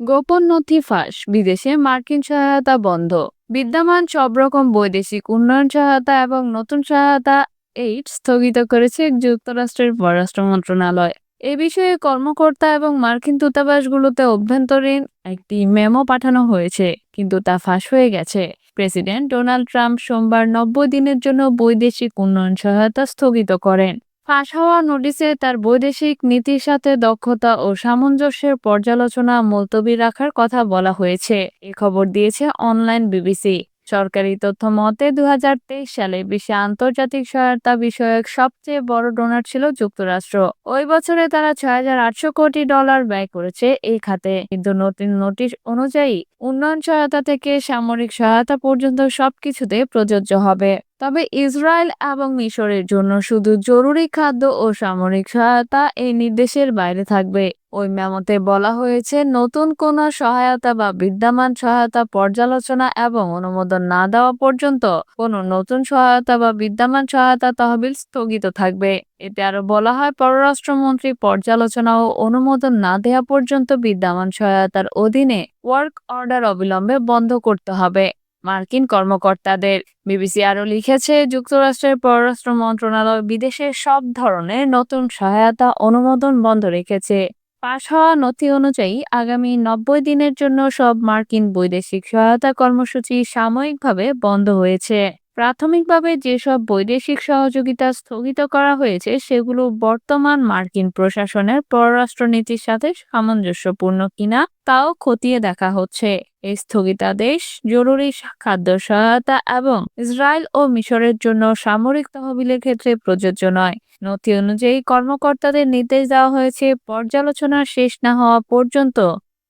গোপন নথি ফাঁস, বিদেশে মার্কিন সহায়তা বন্ধ, বিদ্যমান সব রকম বৈদেশিক উন্নয়ন সহায়তা এবং নতুন সহায়তা এইড স্থগিত করেছে যুক্তরাষ্ট্রের পররাষ্ট্র মন্ত্রণালয়। এ বিষয়ে কর্মকর্তা এবং মার্কিন দূতাবাসগুলোতে অভ্যন্তরীণ একটি মেমো পাঠানো হয়েছে, কিন্তু তা ফাঁস হয়ে গেছে। প্রেসিডেন্ট ডোনাল্ড ট্রাম্প সোমবার নব্বই দিনের জন্য বৈদেশিক উন্নয়ন সহায়তা স্থগিত করেন। ফাঁস হওয়া নোটিশে তার বৈদেশিক নীতির সাথে দক্ষতা ও সামঞ্জস্যের পর্যালোচনা মুলতবি রাখার কথা বলা হয়েছে। এ খবর দিয়েছে অনলাইন বিবিসি। সরকারি তথ্য মতে, দুহাজার তেইশ সালে বিশ্বে আন্তর্জাতিক সহায়তা বিষয়ক সবচেয়ে বড় ডোনার ছিল যুক্তরাষ্ট্র। ওই বছরে তারা ছয় হাজার আটশো কোটি ডলার ব্যয় করেছে এই খাতে। কিন্তু নতুন নোটিশ অনুযায়ী, উন্নয়ন সহায়তা থেকে সামরিক সহায়তা পর্যন্ত সবকিছুতে প্রযোজ্য হবে। তবে ইসরায়েল এবং মিশরের জন্য শুধু জরুরি খাদ্য ও সামরিক সহায়তা এই নির্দেশের বাইরে থাকবে। ওই মেমোতে বলা হয়েছে, নতুন কোনো সহায়তা বা বিদ্যমান সহায়তা পর্যালোচনা এবং অনুমোদন না দেওয়া পর্যন্ত কোনো নতুন সহায়তা বা বিদ্যমান সহায়তা তহবিল স্থগিত থাকবে। এতে আরও বলা হয়, পররাষ্ট্রমন্ত্রী পর্যালোচনা ও অনুমোদন না দেওয়া পর্যন্ত বিদ্যমান সহায়তার অধীনে ওয়ার্ক অর্ডার অবিলম্বে বন্ধ করতে হবে। মার্কিন কর্মকর্তাদের বিবিসি আরও লিখেছে, যুক্তরাষ্ট্রের পররাষ্ট্র মন্ত্রণালয় বিদেশের সব ধরনের নতুন সহায়তা অনুমোদন বন্ধ রেখেছে। পাশ হওয়া নথি অনুযায়ী আগামী নব্বই দিনের জন্য সব মার্কিন বৈদেশিক সহায়তা কর্মসূচি সাময়িকভাবে বন্ধ হয়েছে। প্রাথমিকভাবে যেসব বৈদেশিক সহযোগিতা স্থগিত করা হয়েছে, সেগুলো বর্তমান মার্কিন প্রশাসনের পররাষ্ট্রনীতির সাথে সামঞ্জস্যপূর্ণ কিনা তাও খতিয়ে দেখা হচ্ছে। এই স্থগিতাদেশ, জরুরি খাদ্য সহায়তা এবং ইসরায়েল ও মিশরের জন্য সামরিক তহবিলের ক্ষেত্রে প্রযোজ্য নয়। নথি অনুযায়ী কর্মকর্তাদের নির্দেশ দেওয়া হয়েছে পর্যালোচনা শেষ না হওয়া পর্যন্ত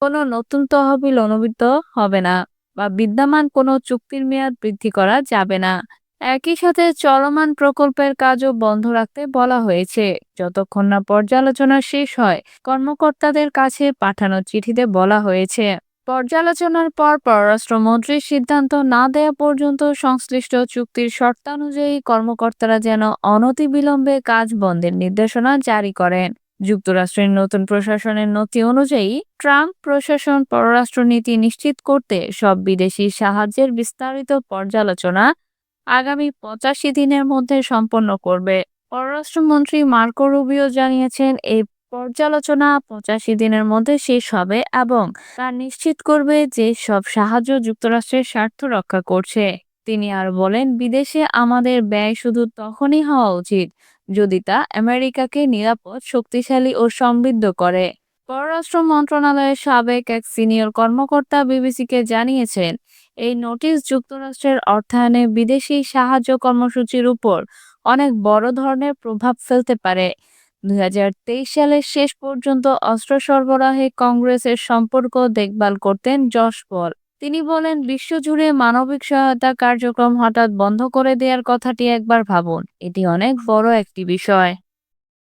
কোনো নতুন তহবিল অনুমোদিত হবে না। বা বিদ্যমান কোনো চুক্তির মেয়াদ বৃদ্ধি করা যাবে না। একই সাথে চলমান প্রকল্পের কাজও বন্ধ রাখতে বলা হয়েছে। যতক্ষণ না পর্যালোচনা শেষ হয়, কর্মকর্তাদের কাছে পাঠানো চিঠিতে বলা হয়েছে। পর্যালোচনার পর পররাষ্ট্রমন্ত্রীর সিদ্ধান্ত না দেয়া পর্যন্ত সংশ্লিষ্ট চুক্তির শর্তানুযায়ী কর্মকর্তারা যেন অনতিবিলম্বে কাজ বন্ধের নির্দেশনা জারি করেন। যুক্তরাষ্ট্রের নতুন প্রশাসনের নথি অনুযায়ী ট্রাম্প প্রশাসন, পররাষ্ট্রনীতি নিশ্চিত করতে সব বিদেশি সাহায্যের বিস্তারিত পর্যালোচনা আগামী পঁচাশি দিনের মধ্যে সম্পন্ন করবে। পররাষ্ট্রমন্ত্রী মার্কো রুবিও জানিয়েছেন এই পর্যালোচনা পঁচাশি দিনের মধ্যে শেষ হবে এবং তা নিশ্চিত করবে যে সব সাহায্য যুক্তরাষ্ট্রের স্বার্থ রক্ষা করছে। তিনি আর বলেন, বিদেশে আমাদের ব্যয় শুধু তখনই হওয়া উচিত যদি তা আমেরিকাকে নিরাপদ, শক্তিশালী ও সমৃদ্ধ করে। পররাষ্ট্র মন্ত্রণালয়ের সাবেক এক সিনিয়র কর্মকর্তা বিবিসিকে জানিয়েছেন, এই নোটিশ যুক্তরাষ্ট্রের অর্থায়নে বিদেশি সাহায্য কর্মসূচির উপর অনেক বড় ধরনের প্রভাব ফেলতে পারে। দুই হাজার তেইশ সালের শেষ পর্যন্ত অস্ত্র সরবরাহে কংগ্রেসের সম্পর্ক দেখভাল করতেন পল। তিনি বলেন, বিশ্বজুড়ে মানবিক সহায়তা কার্যক্রম হঠাৎ বন্ধ করে দেওয়ার কথাটি একবার ভাবুন। এটি অনেক বড় একটি বিষয়।